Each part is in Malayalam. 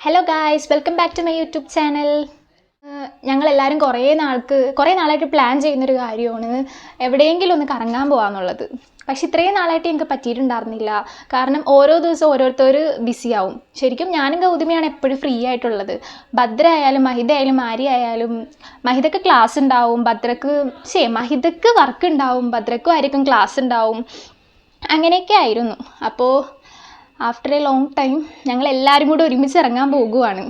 Hello guys welcome back to my YouTube channel ഞങ്ങളെല്ലാവരും കുറേ നാൾക്ക് കുറേ നാളായിട്ട് പ്ലാൻ ചെയ്യുന്നൊരു കാര്യമാണ്. എവിടെയെങ്കിലും ഒന്ന് കറങ്ങാൻ പോകാമെന്നുള്ളത് പക്ഷെ ഇത്രയും നാളായിട്ട് എനിക്ക് പറ്റിയിട്ടുണ്ടായിരുന്നില്ല. കാരണം ഓരോ ദിവസവും ഓരോരുത്തർ ബിസി ആവും. ശരിക്കും ഞാനും ഗൗതമിയാണ് എപ്പോഴും ഫ്രീ ആയിട്ടുള്ളത്. ഭദ്ര ആയാലും മഹിത ആയാലും ആരി ആയാലും മഹിതക്ക് ക്ലാസ് ഉണ്ടാവും. ഭദ്രക്ക് ശേ മഹിതക്ക് വർക്ക് ഉണ്ടാവും. ഭദ്രക്കും ആയിരിക്കും ക്ലാസ് ഉണ്ടാവും. അങ്ങനെയൊക്കെ ആയിരുന്നു. അപ്പോൾ ആഫ്റ്റർ എ ലോങ് ടൈം ഞങ്ങൾ എല്ലാവരും കൂടെ ഒരുമിച്ച് ഇറങ്ങാൻ പോകുവാണ്.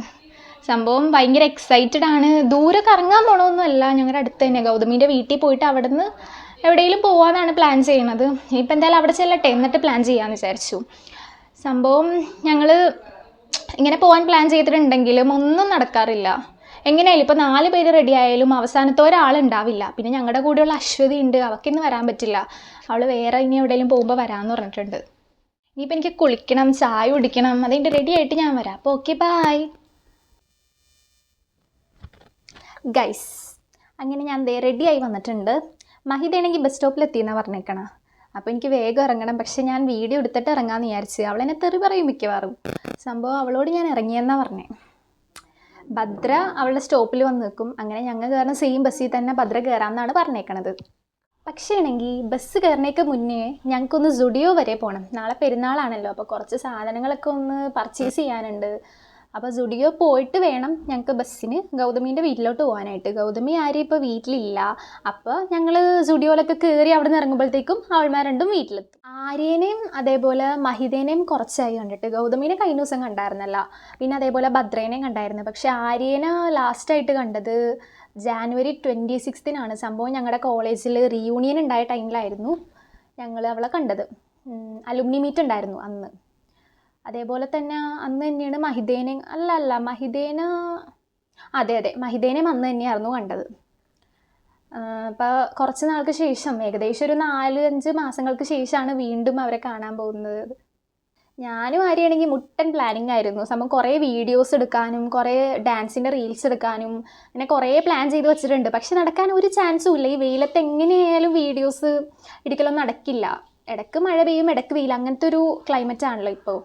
സംഭവം ഭയങ്കര എക്സൈറ്റഡ് ആണ്. ദൂരെ കറങ്ങാൻ പോകണമെന്നല്ല ഞങ്ങളുടെ അടുത്ത് തന്നെ ഗൗതമീന്റെ വീട്ടിൽ പോയിട്ട് അവിടെ നിന്ന് എവിടെയെങ്കിലും പോകാമെന്നാണ് പ്ലാൻ ചെയ്യണത്. ഇപ്പം എന്തായാലും അവിടെ ചെല്ലട്ടെ എന്നിട്ട് പ്ലാൻ ചെയ്യാമെന്ന് വിചാരിച്ചു. സംഭവം ഞങ്ങൾ ഇങ്ങനെ പോകാൻ പ്ലാൻ ചെയ്തിട്ടുണ്ടെങ്കിലും ഒന്നും നടക്കാറില്ല. എങ്ങനെയായാലും ഇപ്പോൾ നാല് പേര് റെഡി ആയാലും അവസാനത്തെ ഒരാളുണ്ടാവില്ല പിന്നെ ഞങ്ങളുടെ കൂടെയുള്ള അശ്വതി ഉണ്ട്. അവൾക്കിന്ന് വരാൻ പറ്റില്ല. അവൾ വേറെ ഇനി എവിടെയെങ്കിലും പോകുമ്പോൾ വരാമെന്ന് പറഞ്ഞിട്ടുണ്ട്. ഇനിയിപ്പോൾ എനിക്ക് കുളിക്കണം ചായ കുടിക്കണം അതിന്റെ റെഡി ആയിട്ട് ഞാൻ വരാം. അപ്പോൾ ഓക്കെ ബായ് ഗൈസ് അങ്ങനെ ഞാൻ ദേ റെഡിയായി വന്നിട്ടുണ്ട്. മഹിതയാണെങ്കിൽ ബസ് സ്റ്റോപ്പിൽ എത്തിയെന്നാണ് പറഞ്ഞേക്കണ. അപ്പോൾ എനിക്ക് വേഗം ഇറങ്ങണം. പക്ഷേ ഞാൻ വീഡിയോ എടുത്തിട്ട് ഇറങ്ങാമെന്ന് വിചാരിച്ച്. എന്നെ തെറി പറയും മിക്കവാറും. സംഭവം അവളോട് ഞാൻ ഇറങ്ങിയെന്നാണ് പറഞ്ഞേ. ഭദ്ര അവളുടെ സ്റ്റോപ്പിൽ വന്ന് നിൽക്കും. അങ്ങനെ ഞങ്ങൾ കയറുന്ന സെയിം ബസ്സിൽ തന്നെ ഭദ്ര കയറാമെന്നാണ് പറഞ്ഞേക്കണത്. പക്ഷേ ആണെങ്കിൽ ബസ് കയറണേക്ക് മുന്നേ ഞങ്ങൾക്കൊന്ന് സുഡിയോ വരെ പോകണം നാളെ പെരുന്നാളാണല്ലോ അപ്പോൾ കുറച്ച് സാധനങ്ങളൊക്കെ ഒന്ന് പർച്ചേസ് ചെയ്യാനുണ്ട്. അപ്പോൾ സുഡിയോ പോയിട്ട് വേണം ഞങ്ങൾക്ക് ബസ്സിന് ഗൗതമീന്റെ വീട്ടിലോട്ട് പോകാനായിട്ട്. ഗൗതമി ആരും ഇപ്പോൾ വീട്ടിലില്ല. അപ്പോൾ ഞങ്ങൾ സുഡിയോയിലൊക്കെ കയറി അവിടെ നിന്ന് ഇറങ്ങുമ്പോഴത്തേക്കും അവൾമാർ രണ്ടും വീട്ടിലെത്തും. ആര്യനെയും അതേപോലെ മഹിതേനെയും കുറച്ചായി കണ്ടിട്ട് ഗൗതമീനെ കഴിഞ്ഞ ദിവസം കണ്ടായിരുന്നല്ല. പിന്നെ അതേപോലെ ഭദ്രേനെയും കണ്ടായിരുന്നു. പക്ഷേ ആര്യനെ ലാസ്റ്റായിട്ട് കണ്ടത് ജാനുവരി ട്വന്റി സിക്സ്തിനാണ് സംഭവം. ഞങ്ങളുടെ കോളേജിൽ റീയൂണിയൻ ഉണ്ടായ ടൈമിലായിരുന്നു ഞങ്ങൾ അവളെ കണ്ടത്. അലുമിനി മീറ്റ് ഉണ്ടായിരുന്നു അന്ന്. അതേപോലെ തന്നെ അന്ന് തന്നെയാണ് മഹിതേനെ അല്ല അല്ല മഹിതേന അതെ അതെ മഹിതേനെയും അന്ന് തന്നെയായിരുന്നു കണ്ടത്. അപ്പോൾ കുറച്ച് നാൾക്ക് ശേഷം ഏകദേശം ഒരു നാല് അഞ്ച് മാസങ്ങൾക്ക് ശേഷമാണ് വീണ്ടും അവരെ കാണാൻ പോകുന്നത്. ഞാനും ആരെയാണെങ്കിൽ മുട്ടൻ പ്ലാനിങ് ആയിരുന്നു. സംഭവം കുറേ വീഡിയോസ് എടുക്കാനും കുറേ ഡാൻസിന്റെ റീൽസ് എടുക്കാനും അങ്ങനെ കുറേ പ്ലാൻ ചെയ്ത് വെച്ചിട്ടുണ്ട്. പക്ഷെ നടക്കാൻ ഒരു ചാൻസും ഇല്ല. ഈ വെയിലത്ത് എങ്ങനെയായാലും വീഡിയോസ് എടുക്കലൊന്നും നടക്കില്ല. ഇടയ്ക്ക് മഴ പെയ്യും ഇടയ്ക്ക് വെയിൽ. അങ്ങനത്തെ ഒരു ക്ലൈമറ്റ് ആണല്ലോ ഇപ്പോൾ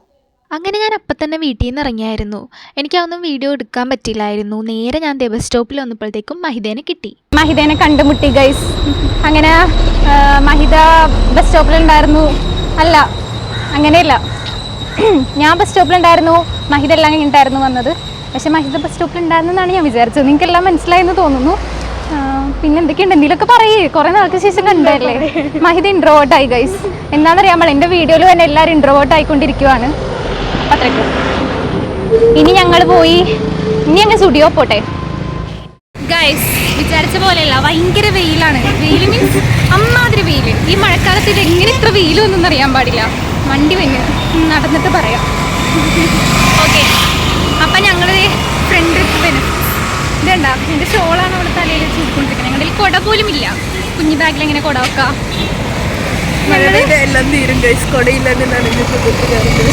അങ്ങനെ ഞാൻ അപ്പം തന്നെ വീട്ടിൽ നിന്ന് ഇറങ്ങിയായിരുന്നു എനിക്കതൊന്നും വീഡിയോ എടുക്കാൻ പറ്റില്ലായിരുന്നു. നേരെ ഞാൻ ദേവസ് സ്റ്റോപ്പിൽ വന്നപ്പോഴത്തേക്കും മഹിതേനെ കിട്ടി. മഹിതേനെ കണ്ടുമുട്ടി ഗൈസ് അങ്ങനെ മഹിത ബസ് സ്റ്റോപ്പിലുണ്ടായിരുന്നു അല്ല അങ്ങനെയല്ല. ഞാൻ ബസ് സ്റ്റോപ്പിലുണ്ടായിരുന്നു മഹിത എല്ലാം കഴിഞ്ഞിട്ടായിരുന്നു വന്നത്. പക്ഷെ മഹിത ബസ് സ്റ്റോപ്പിലുണ്ടായിരുന്നെന്നാണ് ഞാൻ വിചാരിച്ചത്. നിങ്ങൾക്കെല്ലാം മനസ്സിലായെന്ന് തോന്നുന്നു. പിന്നെ എന്തൊക്കെയുണ്ട്? എന്തെങ്കിലുമൊക്കെ പറയേ. കുറേ നാൾക്ക് ശേഷം കണ്ടല്ലേ മഹിത ഇൻട്രോവേർട്ട് ആയി ഗൈസ് എന്താണെന്നറിയാൻ പാടില്ല എന്റെ വീഡിയോയിൽ തന്നെ എല്ലാവരും ഇൻട്രോവേർട്ട് ആയിക്കൊണ്ടിരിക്കുവാണ്. അത്രയ്ക്ക്. ഇനി ഞങ്ങൾ പോയി. ഇനി ഞങ്ങൾ സ്റ്റുഡിയോ പോട്ടെ. ഗൈസ് വിചാരിച്ച പോലെയല്ല. ഭയങ്കര വെയിലാണ്. വെയിൽ മീൻസ് അമ്മാതിരി വെയിൽ ഈ മഴക്കാലത്ത് ഇത് എങ്ങനെ ഇത്ര വെയിലും ഒന്നും അറിയാൻ പാടില്ല. വണ്ടി വന്ന്. നടന്നിട്ട് പറയാം. ഓക്കെ. അപ്പം ഞങ്ങൾ ഫ്രണ്ട് ട്രിപ്പിന് ഇതുണ്ടാ? എന്റെ ഷോളാണ് അവിടെ തലയിൽ ചൂടിക്കൊണ്ടിരിക്കുന്നത് ഞങ്ങളുടെ ഈ കുട പോലും ഇല്ല. കുഞ്ഞു ബാഗിൽ എങ്ങനെ കുട വെക്കാം?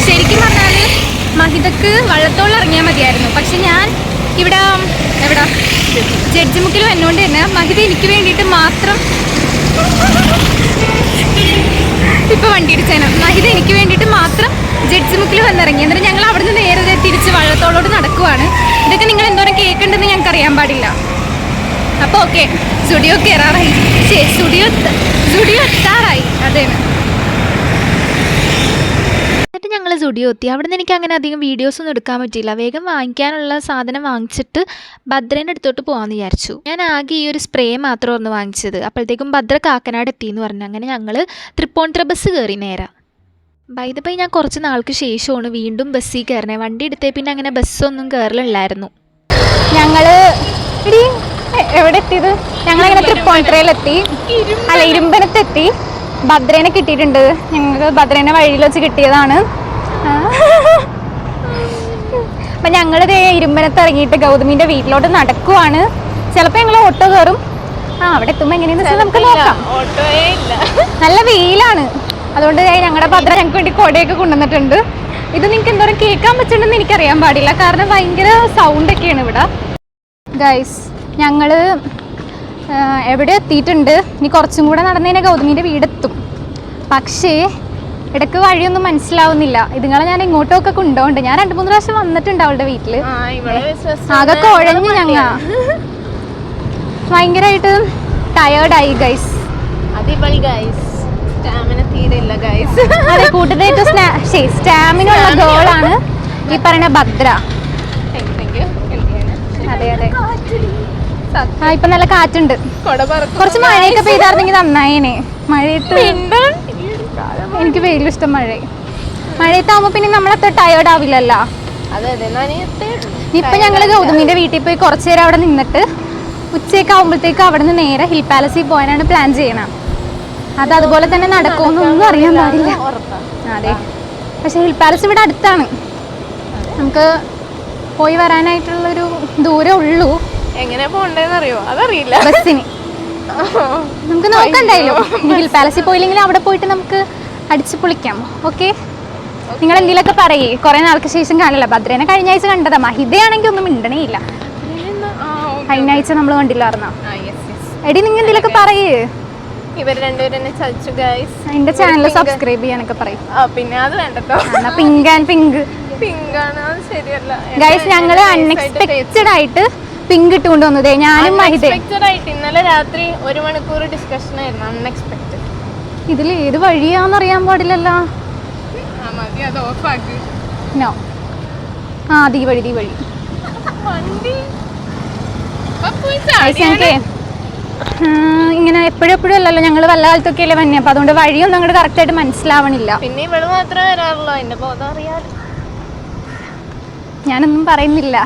ശരിക്കും പറഞ്ഞാൽ മഹിതക്ക് വള്ളത്തോളം ഇറങ്ങിയാൽ മതിയായിരുന്നു. പക്ഷെ ഞാൻ ഇവിടെ എവിടാ? ജഡ്ജി മുക്കിലും വന്നുകൊണ്ട് തന്നെ മഹിത എനിക്ക് വേണ്ടിയിട്ട് മാത്രം ഇപ്പൊ വണ്ടി ഇടിച്ചേനെ. മഹിത എനിക്ക് വേണ്ടിയിട്ട് മാത്രം ജഡ്ജ് മുക്കിൽ വന്നിറങ്ങി. എന്നിട്ട് ഞങ്ങൾ അവിടെ നിന്ന് നേരെ തിരിച്ച് വള്ളത്തോളോട് നടക്കുവാണ്. ഇതൊക്കെ നിങ്ങൾ എന്തോരം കേൾക്കേണ്ടതെന്ന് ഞങ്ങൾക്ക് അറിയാൻ പാടില്ല. അപ്പോൾ ഓക്കെ സ്റ്റുഡിയോ കയറാറായി സ്റ്റുഡിയോ സ്റ്റുഡിയോ എത്താറായി. അതേന്ന്. ഞങ്ങൾ സുഡിയോ എത്തി. അവിടെ നിന്ന് എനിക്ക് അങ്ങനെ അധികം വീഡിയോസ് ഒന്നും എടുക്കാൻ പറ്റിയില്ല. വേഗം വാങ്ങിക്കാനുള്ള സാധനം വാങ്ങിച്ചിട്ട് ഭദ്രേന്റെ അടുത്തോട്ട് പോകാമെന്ന് വിചാരിച്ചു. ഞാൻ ആകെ ഈ ഒരു സ്പ്രേ മാത്രമായിരുന്നു വാങ്ങിച്ചത്. അപ്പോഴത്തേക്കും ഭദ്ര കാക്കനാട് എത്തി എന്ന് പറഞ്ഞു. അങ്ങനെ ഞങ്ങൾ തൃപ്പൂണിത്തുറ ബസ് കയറി നേരെ. ബൈദപ്പൈ ഞാൻ കുറച്ച് നാൾക്ക് ശേഷമാണ് വീണ്ടും ബസ്സിൽ കയറണേ വണ്ടി എടുത്തേ പിന്നെ അങ്ങനെ ബസ്സൊന്നും കയറലില്ലായിരുന്നു ഞങ്ങൾ എടി, എവിടെ എത്തിയത്? ഞങ്ങൾ ഇങ്ങനെ തൃപ്പൂണിത്തുറയിലെത്തി. അല്ല ഇരുമ്പനത്തെത്തി. ഭദ്രേനെ കിട്ടിയിട്ടുണ്ട്. ഞങ്ങൾക്ക് ഭദ്രേനെ വഴിയിൽ വെച്ച് കിട്ടിയതാണ്. അപ്പൊ ഞങ്ങൾ ഇരുമ്പനത്ത് ഇറങ്ങിയിട്ട് ഗൗതമിന്റെ വീട്ടിലോട്ട് നടക്കുവാണ്. ചിലപ്പോൾ ഞങ്ങൾ ഓട്ടോ കയറും. ആ അവിടെ എത്തുമ്പോൾ എങ്ങനെയാന്ന് വെച്ചാൽ നമുക്ക് നോക്കാം. നല്ല വെയിലാണ്. അതുകൊണ്ട് ഞങ്ങളുടെ ഭദ്ര ഞങ്ങൾക്ക് വേണ്ടി കൊടയൊക്കെ കൊണ്ടുവന്നിട്ടുണ്ട്. ഇത് നിങ്ങൾക്ക് എന്തോരം കേൾക്കാൻ പറ്റുന്നുണ്ടെന്ന് എനിക്കറിയാൻ പാടില്ല. കാരണം ഭയങ്കര സൗണ്ട് ഒക്കെയാണ് ഇവിടെ. ഗൈസ് ഞങ്ങൾ എവിടെ എത്തിയിട്ടുണ്ട്? ഇനി കുറച്ചും കൂടെ നടന്നതിനെ ഗൗതമിന്റെ വീടെത്തും. പക്ഷേ ഇടയ്ക്ക് വഴിയൊന്നും മനസ്സിലാവുന്നില്ല. ഇതുങ്ങളെ ഞാൻ ഇങ്ങോട്ടൊക്കെ കൊണ്ടുപോകണ്ട്. ഞാൻ രണ്ടു മൂന്ന് പ്രാവശ്യം വന്നിട്ടുണ്ട് അവളുടെ വീട്ടിൽ. ആകെ കുഴഞ്ഞു ഞങ്ങ. ഭയങ്കരമായിട്ട് ടയേർഡായി ഗൈസ് അടിപൊളി ഗൈസ് സ്റ്റാമിന അതെ കൂട്ടത്തിൽ ഉള്ള ഗോളാണ് ഈ പറയുന്ന ഭദ്ര. അതെ അതെ. ആ ഇപ്പൊ നല്ല കാറ്റുണ്ട്. കുറച്ച് മഴയൊക്കെ പെയ്തായിരുന്നെങ്കിൽ നന്നായേനെ. മഴയത്ത് എനിക്ക് വെയിലും ഇഷ്ടം മഴ. മഴയത്താവുമ്പോ പിന്നെ നമ്മളത്ര ടയേർഡ് ആവില്ലല്ലോ. ഇപ്പൊ ഞങ്ങൾ ഗൗതമിന്റെ വീട്ടിൽ പോയി കുറച്ചു നേരം അവിടെ നിന്നിട്ട് ഉച്ചയൊക്കെ ആവുമ്പോഴത്തേക്ക് അവിടെ നിന്ന് നേരെ ഹിൽ പാലസിൽ പോകാനാണ് പ്ലാൻ ചെയ്യണം. അത് അതുപോലെ തന്നെ നടക്കുമെന്നൊന്നും അറിയാൻ പാടില്ല. അതെ പക്ഷെ ഹിൽ പാലസ് ഇവിടെ അടുത്താണ്. നമുക്ക് പോയി വരാനായിട്ടുള്ളൊരു ദൂരം ഉള്ളൂ. എങ്ങനെ പോണ്ടേന്ന് അറിയോ അതറിയില്ല. ബസ്സിന്. നമുക്ക് നോക്കണ്ടായല്ലോ ഹിൽ പാലസിൽ പോയില്ലെങ്കിൽ അവിടെ പോയിട്ട് നമുക്ക് അടിച്ചു പൊളിക്കാമോ ഓക്കെ നിങ്ങൾ എന്തെങ്കിലുമൊക്കെ പറയേ. കുറെ നാൾക്ക് ശേഷം കാണില്ല. ഭദ്രേനെ കഴിഞ്ഞ ആഴ്ച കണ്ടതാ. മഹിതയാണെങ്കിൽ ഒന്നും മിണ്ടണേ ഇല്ല. കഴിഞ്ഞ ആഴ്ച നമ്മൾ കണ്ടില്ലായിരുന്ന എടി നിങ്ങൾ എന്തെങ്കിലുമൊക്കെ പറയേ. ഇവർ രണ്ടുപേരും ചതിച്ചു ഗൈസ് എന്റെ ചാനൽ സബ്സ്ക്രൈബ് ചെയ്യാനൊക്കെ പറയും. പിന്നെ അത് എന്നാ പിങ്ക് ആൻഡ് പിങ്ക് പിങ്ക് ആണ് ശരിയല്ല. ഗൈസ് ഞങ്ങൾ അൺഎക്സ്പെക്റ്റഡ് ആയിട്ട് പിങ്ക് ഇട്ടുകൊണ്ട് വന്നതേ ഞാനും മഹിതേ ആയിട്ട് ഇന്നലെ രാത്രി ഒരു മണിക്കൂർ ഡിസ്കഷൻ ആയിരുന്നു അൺഎക്സ്പെക്ടഡ് ഇതിൽ ഏത് വഴിയാന്ന് അറിയാൻ പാടില്ലല്ലോ നോ. ആ ദീ വഴി ദീ വഴി. ഇങ്ങനെ എപ്പോഴും എപ്പോഴും അല്ലല്ലോ ഞങ്ങൾ വല്ല കാലത്തൊക്കെ അല്ലേ വന്നെ. അപ്പൊ അതുകൊണ്ട് വഴിയൊന്നും അങ്ങോട്ട് കറക്റ്റ് ആയിട്ട് മനസ്സിലാവണില്ല. പിന്നെ ഇവൾ മാത്രമേ വരാറുള്ളൂ അതിന്റെ ബോധം അറിയാറ് ഞാനൊന്നും പറയുന്നില്ല.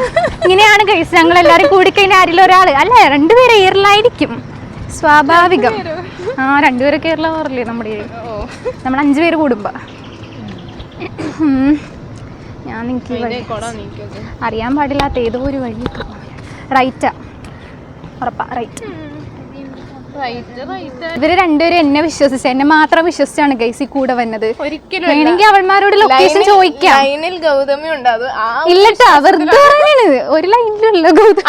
ഇങ്ങനെയാണ് കഴിച്ച് ഞങ്ങൾ എല്ലാവരും കൂടിക്കഴിഞ്ഞാൽ ആരിലും ആരിലൊരാൾ അല്ലേ രണ്ടുപേരെ എയറിലായിരിക്കും സ്വാഭാവികം. ആ രണ്ടുപേരെ കേരള പറയില്ലേ നമ്മുടെ നമ്മൾ അഞ്ചു പേര് കൂടുമ്പോ. ഞാൻ നിങ്ങൾക്ക് അറിയാൻ പാടില്ലാത്ത ഏതോ ഒരു വഴി റൈറ്റാ ഉറപ്പാ റൈറ്റ് ഇവർ രണ്ടുപേരും എന്നെ വിശ്വസിച്ചു എന്നെ മാത്രം വിശ്വസിച്ചാണ് ഗൈസ് ഈ കൂടെ വന്നത്. വേണമെങ്കിൽ അവന്മാരോട് ലൊക്കേഷൻ ചോദിക്കാം. ഗൗതമി ഉണ്ട്. ഇല്ലട്ടാ വെറുതെ ഒരു ലൈനിലുള്ള ഗൗതം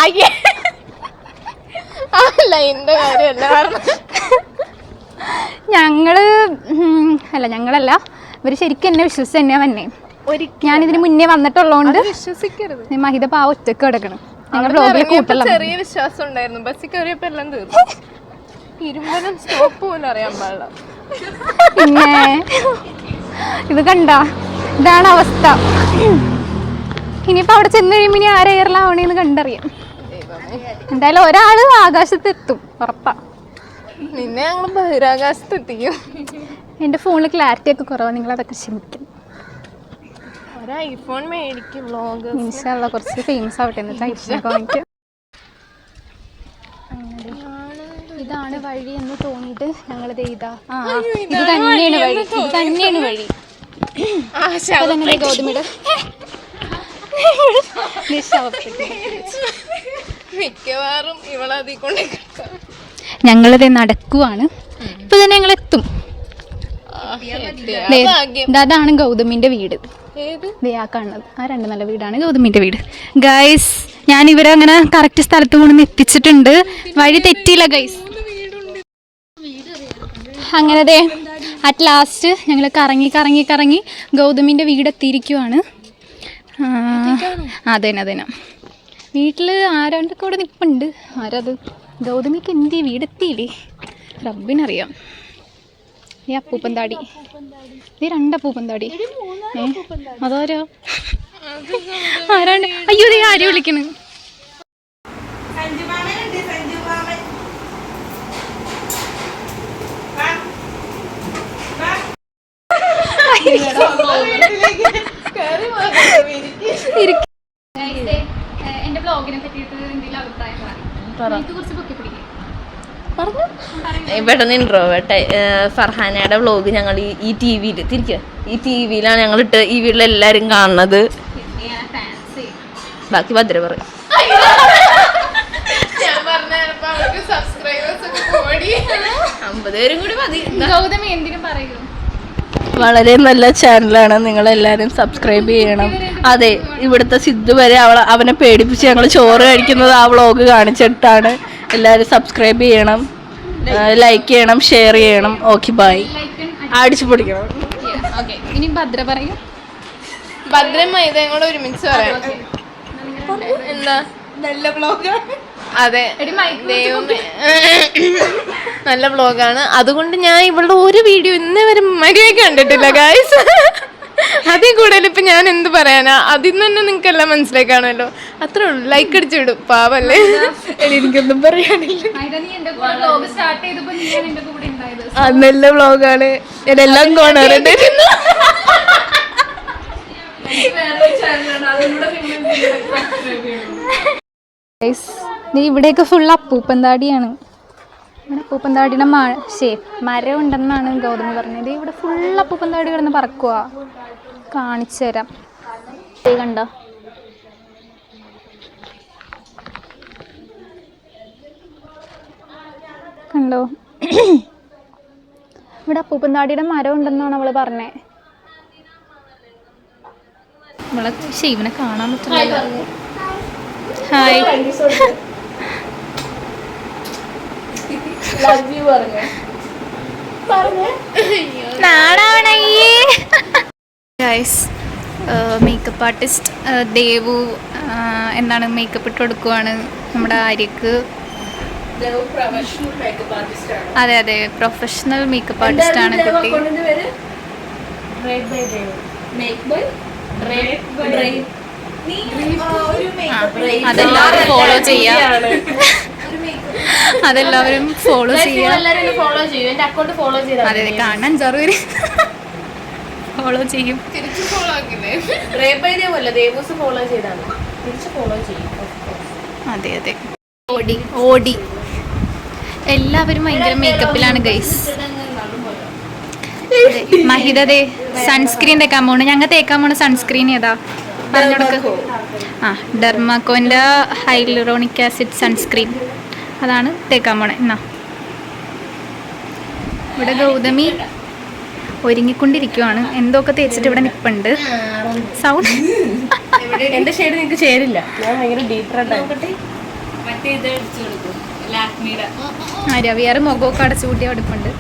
അയ്യേ എന്റെ കാര്യമല്ല. പറഞ്ഞത്. ഞങ്ങൾ ഉം, അല്ല ഞങ്ങളല്ല. ഇവർ ശരിക്കും എന്നെ വിശ്വസിച്ച് തന്നെയാ വന്നെ. ഒരിക്കലും ഞാൻ ഇതിന് മുന്നേ വന്നിട്ടുള്ളതുകൊണ്ട് വിശ്വസിക്കരുത്. മഹിത പാവ ഒറ്റയ്ക്ക് കിടക്കണം. ഞങ്ങൾ അവിടെ ഇറങ്ങിയപ്പോ കൂട്ടല്ല ചെറിയ വിശ്വാസം ഉണ്ടായിരുന്നു. ബസ്സിൽ കയറിയപ്പോ എല്ലാം തീർന്നു. ഇരുമ്പനം സ്റ്റോപ്പ് പോലും അറിയാൻ പാടില്ല. പിന്നെ ഇത് കണ്ട? ഇതാണ് അവസ്ഥ. ഇനിയിപ്പോ അവിടെ ചെന്ന് കഴിയുമ്പോ ഇനി ആരെ കണ്ടറിയാം. എന്തായാലും ഒരാൾ ആകാശത്ത് എത്തും ഉറപ്പാ. നിന്നെ ഞങ്ങൾ ബഹിരാകാശത്ത് എത്തിക്കും എന്റെ ഫോണിൽ ക്ലാരിറ്റി ഒക്കെ കുറവാണ് നിങ്ങൾ അതൊക്കെ ക്ഷമിക്കും ഒരു ഐഫോൺ മേടിക്കും വ്ളോഗ് കുറച്ച് ഫേമസ് ആവട്ടെ എന്നിട്ട് ഐഫോണൊക്കെ വാങ്ങിക്കാം ഇതാണ് വഴി എന്ന് തോന്നിയിട്ട് ഞങ്ങൾ ഇതാ. ആ ആ, ഇത് തന്നെയാണ് വഴി ഇത് തന്നെയാണ് വഴി ദേ ഗൗതമിയുടെ ദേ ശവപ്പെട്ടി. മിക്കവാറും ഇവളതിൽ കൊണ്ട്. ഞങ്ങളിത് നടക്കുവാണ്. ഇപ്പൊ തന്നെ ഞങ്ങൾ എത്തും അതാണ് ഗൗതമിന്റെ വീട്. ഏത്? ദേ ആ കാണുന്നത്. ആ രണ്ട് നല്ല വീടാണ് ഗൗതമിന്റെ വീട്. ഗൈസ് ഞാൻ ഇവരെ അങ്ങനെ കറക്റ്റ് സ്ഥലത്ത് കൊണ്ടുവന്ന് എത്തിച്ചിട്ടുണ്ട്. വഴി തെറ്റിയില്ല ഗൈസ് അങ്ങനെ ദേ അറ്റ് ലാസ്റ്റ് ഞങ്ങൾ കറങ്ങി കറങ്ങി കറങ്ങി ഗൗതമിന്റെ വീട് എത്തിയിരിക്കുവാണ് ആ, അതന്നെ അതന്നെ. വീട്ടിൽ ആരാണ്ടൊക്കെ ഇവിടെ നിൽപ്പുണ്ട് ആരത്? ഗൗതമിക്ക് എന്തി വീടെത്തിയില്ലേ? റബ്ബിനറിയാം. ഈ അപ്പൂപ്പൻ അപ്പൂപ്പന്താടി ഈ രണ്ടപ്പൂപ്പൻ താടി ഏ? അതാരോ? ആരാണ്ട് അയ്യോ ദേ ആരും വിളിക്കണ് എന്റെ ബ്ലോഗിനെ പറ്റിയിട്ട് എന്തെങ്കിലും അഭിപ്രായം പിടിക്കും ഇവിടെ വേട്ടെ. ഫർഹാനയുടെ വ്ളോഗ് ഞങ്ങൾ ഈ ഈ ടി വിയിൽ തിരിക്കുക ഈ ടി വിയിലാണ് ഞങ്ങൾ ഇട്ട് ഈ വീട്ടിലെല്ലാവരും കാണുന്നത്. ബാക്കി ഭദ്ര പറയും. അമ്പത് പേരും കൂടി മതി. ഗൗതമി എന്തിനും പറയൂ വളരെ നല്ല ചാനലാണ് നിങ്ങൾ എല്ലാവരും സബ്സ്ക്രൈബ് ചെയ്യണം. അതെ ഇവിടുത്തെ സിദ്ധു വരെ അവളെ അവനെ പേടിപ്പിച്ച് ഞങ്ങൾ ചോറ് കഴിക്കുന്നത് ആ വ്ളോഗ് കാണിച്ചിട്ടാണ്. എല്ലാവരും സബ്സ്ക്രൈബ് ചെയ്യണം. ലൈക്ക് ചെയ്യണം ഷെയർ ചെയ്യണം. ഓക്കെ ബൈ അടിച്ചു പൊടിക്കണം ഓക്കെ ഇനി ഭദ്ര പറയും. ഭദ്രം മൈദയും കൂടെ ഒരുമിച്ച് പറയാം. എന്താ? നല്ല ബ്ലോഗാണ് അതെ. ദൈവമേ. നല്ല ബ്ലോഗാണ് അതുകൊണ്ട് ഞാൻ ഇവളുടെ ഒരു വീഡിയോ ഇന്നേ വരെ മര്യാദ കണ്ടിട്ടില്ല ഗായ്സ് അതിൽ കൂടുതൽ ഇപ്പൊ ഞാൻ എന്ത് പറയാനാ? അതിൽ നിന്ന് തന്നെ നിങ്ങൾക്ക് എല്ലാം മനസ്സിലായി കാണുമല്ലോ അത്രേ ഉള്ളൂ. ലൈക്ക് അടിച്ചു വിടും. പാവല്ലേ? എനിക്കൊന്നും പറയാനില്ല. നീ വ്ളോഗാണ്. കൂടെ ബ്ലോഗ് സ്റ്റാർട്ട് ചെയ്തപ്പോ നീയാണ് എന്റെ കൂടെ ഉണ്ടായത് അത് നല്ല ബ്ലോഗാണ് ഞാൻ എല്ലാം കാണാറുണ്ടായിരുന്നു നീ ഇവിടെയൊക്കെ ഫുൾ അപ്പൂപ്പന്താടിയാണ് അപ്പൂപ്പന്താടിയുടെ മഴ ശേ മരം ഉണ്ടെന്നാണ് ഗൗതമി പറഞ്ഞത്. ഇവിടെ ഫുൾ അപ്പൂപ്പന്താടി കിടന്ന് പറക്കുക കാണിച്ചു തരാം. കണ്ടോ? കണ്ടോ? ഇവിടെ അപ്പൂപ്പന്താടിയുടെ മരം ഉണ്ടെന്നാണ് അവൾ പറഞ്ഞേ. നമ്മളെ ശിവനെ കാണാൻ പറ്റില്ല. Hi guys makeup artist Devu എന്നാണ് എന്താണ് മേക്കപ്പ് ഇട്ട് കൊടുക്കുവാണ് നമ്മുടെ ആര്യക്ക്? അതെ അതെ പ്രൊഫഷണൽ മേക്കപ്പ് ആർട്ടിസ്റ്റ് ആണ് കുട്ടി. അതെല്ലാവരും ഫോളോ ചെയ്യാം. അതെല്ലാവരും ഫോളോ ചെയ്യാം. ഫോളോ ചെയ്യും. അക്കൗണ്ട് ഫോളോ ചെയ്താൽ അതെ അതെ കാണാൻ അഞ്ചാറ് ഫോളോ ചെയ്യും. തിരിച്ച് ഫോളോ ആക്കില്ലേ? റേബൈദേവല്ല ദേവൂസ് ഫോളോ ചെയ്താണ് തിരിച്ച് ഫോളോ ചെയ്യും അതെ അതെ. ഓടി. ഓടി. എല്ലാവരും ഭയങ്കര മേക്കപ്പിലാണ് ഗൈസ് ദേ സൺസ്ക്രീൻ തേക്കാൻ പോണ്. ഞങ്ങൾ തേക്കാൻ പോണ സൺസ്ക്രീൻ ഏതാ? പറഞ്ഞെടുക്ക് ആ ഡെർമാക്കോന്റെ ഹൈലറോണിക് ആസിഡ് സൺസ്ക്രീൻ. അതാണ് തേക്കാൻ പോണേ. എന്നാ. ഇവിടെ ഗൗതമി ഒരുങ്ങിക്കൊണ്ടിരിക്കുവാണ്. എന്തൊക്കെ തേച്ചിട്ട് ഇവിടെ നിപ്പുണ്ട്? സൗണ്ട്. എന്റെ ഷെയ്ഡ് നിങ്ങൾക്ക് ചേരില്ല. ഞാൻ ഭയങ്കര ഡീപ്പ് റെഡ് ആ രവിയാറ് മുഖമൊക്കെ അടച്ചു അവിടെ അടുപ്പുണ്ട്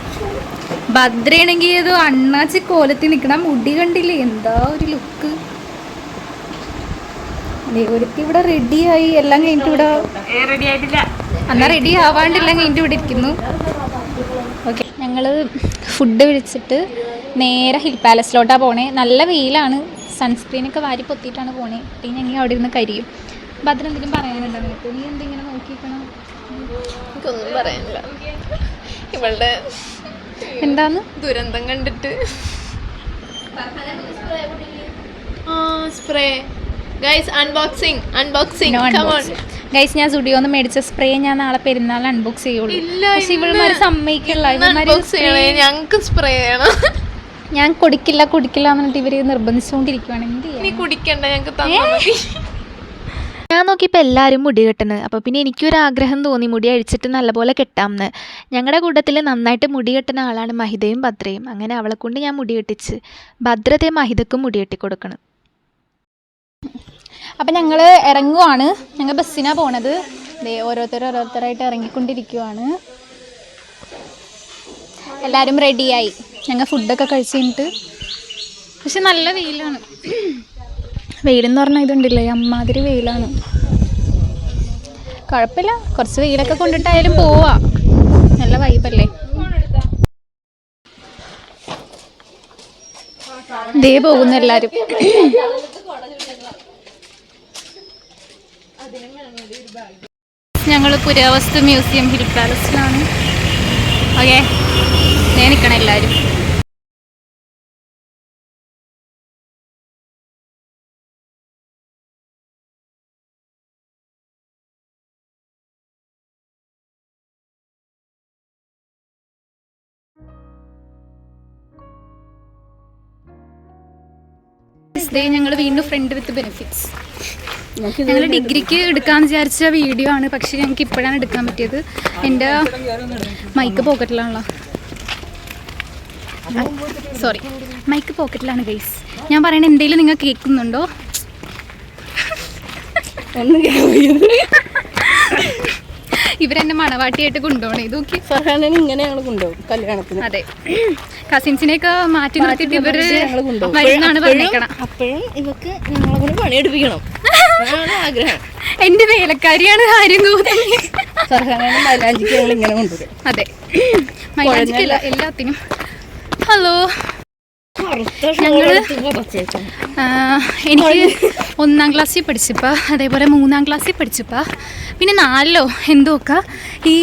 ഭദ്രയാണെങ്കിൽ ഏതോ അണ്ണാച്ചി കോലത്തിൽ നിൽക്കണ മുടി കണ്ടില്ലേ? എന്താ ഒരു ലുക്ക് ഒരുത്തി ഇവിടെ റെഡിയായി എല്ലാം കഴിഞ്ഞിട്ട് ഇവിടെ എന്നാ റെഡി ആവാണ്ടെല്ലാം കഴിഞ്ഞിട്ട് ഇവിടെ ഇരിക്കുന്നു. ഓക്കെ ഞങ്ങൾ ഫുഡ് വിളിച്ചിട്ട് നേരെ ഹിൽ പാലസിലോട്ടാണ് പോണേ. നല്ല വെയിലാണ്. സൺസ്ക്രീൻ ഒക്കെ വാരി പൊത്തിയിട്ടാണ് പോണേ. പിന്നെ ഞങ്ങൾ അവിടെ ഇരുന്ന് കരിയും. അപ്പം അതിനെന്തെങ്കിലും പറയാനുണ്ടോ നിനക്ക്? നീ എന്തെങ്കിലും നോക്കിക്കണം എനിക്കൊന്നും പറയാനില്ല. ഇവളുടെ എന്താന്ന്? ദുരന്തം കണ്ടിട്ട്. ആ spray. Guys unboxing unboxing guys ഞാൻ സുഡിയോന്ന് മേടിച്ച സ്പ്രേ ഞാൻ നാളെ പെരുന്നാൾ അൺബോക്സ് ചെയ്യുള്ളൂ. പക്ഷെ സമ്മതിക്കില്ല. ചെയ്യണേ സ്പ്രേ ചെയ്യണം. ഞാൻ കുടിക്കില്ല കുടിക്കില്ല എന്ന് പറഞ്ഞിട്ട് ഇവർ നിർബന്ധിച്ചുകൊണ്ടിരിക്കുവാണ് എന്ത് ചെയ്യാൻ കുടിക്കണ്ട ഞാൻ നോക്കിയപ്പോൾ എല്ലാവരും മുടി കെട്ടണത് അപ്പോൾ പിന്നെ എനിക്കൊരു ആഗ്രഹം തോന്നി മുടി അഴിച്ചിട്ട് നല്ലപോലെ കെട്ടാമെന്ന് ഞങ്ങളുടെ കൂട്ടത്തിൽ നന്നായിട്ട് മുടി കെട്ടുന്ന ആളാണ് മഹിതയും ഭദ്രയും. അങ്ങനെ അവളെ കൊണ്ട് ഞാൻ മുടി കെട്ടിച്ച് ഭദ്രതയും മഹിതക്കും മുടി കെട്ടി കൊടുക്കണം അപ്പം ഞങ്ങൾ ഇറങ്ങുവാണ്. ഞങ്ങൾ ബസ്സിനാണ് പോണത്. ദേ ഓരോരുത്തർ ഓരോരുത്തരായിട്ട് ഇറങ്ങിക്കൊണ്ടിരിക്കുവാണ്. എല്ലാവരും റെഡിയായി ഞങ്ങൾ ഫുഡൊക്കെ കഴിച്ച് കഴിഞ്ഞിട്ട് പക്ഷെ നല്ല വെയിലാണ്. വെയിലെന്ന് പറഞ്ഞാൽ ഇതുണ്ടല്ലേ? അമ്മാതിരി വെയിലാണ്. കുഴപ്പമില്ല. കുറച്ച് വെയിലൊക്കെ കൊണ്ടിട്ടായാലും പോവാ. നല്ല വൈബല്ലേ ദേ പോകുന്നു എല്ലാവരും ഞങ്ങൾ പുരാവസ്തു മ്യൂസിയം ഹിൽ പാലസിലാണ്. ഓക്കെ. ഞാൻ എല്ലാവരും ഞങ്ങൾ വീണ്ടും ഫ്രണ്ട് വിത്ത് ബെനിഫിറ്റ്സ് ഞങ്ങൾ ഡിഗ്രിക്ക് എടുക്കാന്ന് വിചാരിച്ച വീഡിയോ ആണ്. പക്ഷെ ഞങ്ങൾക്ക് ഇപ്പോഴാണ് എടുക്കാൻ പറ്റിയത്. എന്റെ മൈക്ക് പോക്കറ്റിലാണല്ലോ സോറി മൈക്ക് പോക്കറ്റിലാണ് ഗൈസ് ഞാൻ പറയണ എന്തെങ്കിലും നിങ്ങൾ കേൾക്കുന്നുണ്ടോ? ഇവരെന്നെ മണവാട്ടിയായിട്ട് കൊണ്ടുപോകണം. ഇത് നോക്കി. ഫർഹാനെ ഇങ്ങനെ ഞങ്ങൾ കൊണ്ടുപോകും കല്യാണത്തിന്. അതെ. കസിൻസിനെയൊക്കെ മാറ്റി നിർത്തിയിട്ട് ഇവർ വരുന്നാണ് പറഞ്ഞേക്കണം. അപ്പോഴും ഇവക്ക് ഞങ്ങളെ കൊണ്ട് പണിയെടുപ്പിക്കണം. ആഗ്രഹം. എന്റെ വേലക്കാരിയാണ് ആര്യം ഗൗതമി ഫർഹാനെ മൈലാഞ്ചിക്ക് ഞങ്ങൾ ഇങ്ങനെ കൊണ്ടുവരും. അതെ. മൈലാഞ്ചിക്കല്ല എല്ലാത്തിനും. ഹലോ. ഞങ്ങൾ എനിക്ക് ഒന്നാം ക്ലാസ്സിൽ പഠിച്ചപ്പോൾ അതേപോലെ മൂന്നാം ക്ലാസ്സിൽ പഠിച്ചപ്പോൾ പിന്നെ നാലിലോ എന്തോ ഒക്കെ ഈ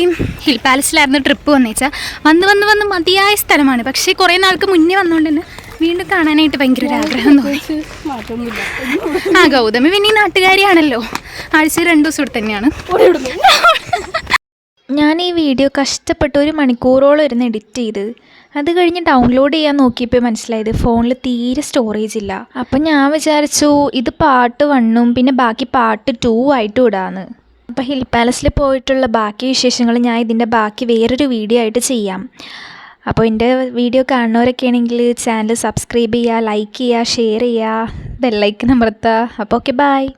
ഹിൽ പാലസിലായിരുന്നു ട്രിപ്പ് വന്നേച്ചാൽ വന്ന് വന്ന് വന്ന് മതിയായ സ്ഥലമാണ്. പക്ഷേ കുറേ നാൾക്ക് മുന്നേ വന്നുകൊണ്ട് തന്നെ വീണ്ടും കാണാനായിട്ട് ഭയങ്കര ഒരു ആഗ്രഹം തോന്നി. ആ ഗൗതമി പിന്നെ ഈ നാട്ടുകാരിയാണല്ലോ. ആഴ്ച രണ്ടു ദിവസം ഇവിടെ തന്നെയാണ്. ഞാൻ ഈ വീഡിയോ കഷ്ടപ്പെട്ട് ഒരു മണിക്കൂറോളം ഇരുന്ന് എഡിറ്റ് ചെയ്ത് അത് കഴിഞ്ഞ് ഡൗൺലോഡ് ചെയ്യാൻ നോക്കിയപ്പോൾ മനസ്സിലായത് ഫോണിൽ തീരെ സ്റ്റോറേജ് ഇല്ല. അപ്പം ഞാൻ വിചാരിച്ചു ഇത് പാട്ട് വണ്ണും പിന്നെ ബാക്കി പാട്ട് ടൂ ആയിട്ട് ഇടാന്ന് അപ്പോൾ ഹിൽ പാലസിൽ പോയിട്ടുള്ള ബാക്കി വിശേഷങ്ങൾ ഞാൻ ഇതിന്റെ ബാക്കി വേറൊരു വീഡിയോ ആയിട്ട് ചെയ്യാം. അപ്പോൾ എന്റെ വീഡിയോ കാണുന്നവരൊക്കെ ആണെങ്കിൽ ചാനൽ സബ്സ്ക്രൈബ് ചെയ്യുക ലൈക്ക് ചെയ്യുക ഷെയർ ചെയ്യുക ബെല്ലൈക്കൻ അമർത്തുക. അപ്പോൾ ഓക്കെ ബായ്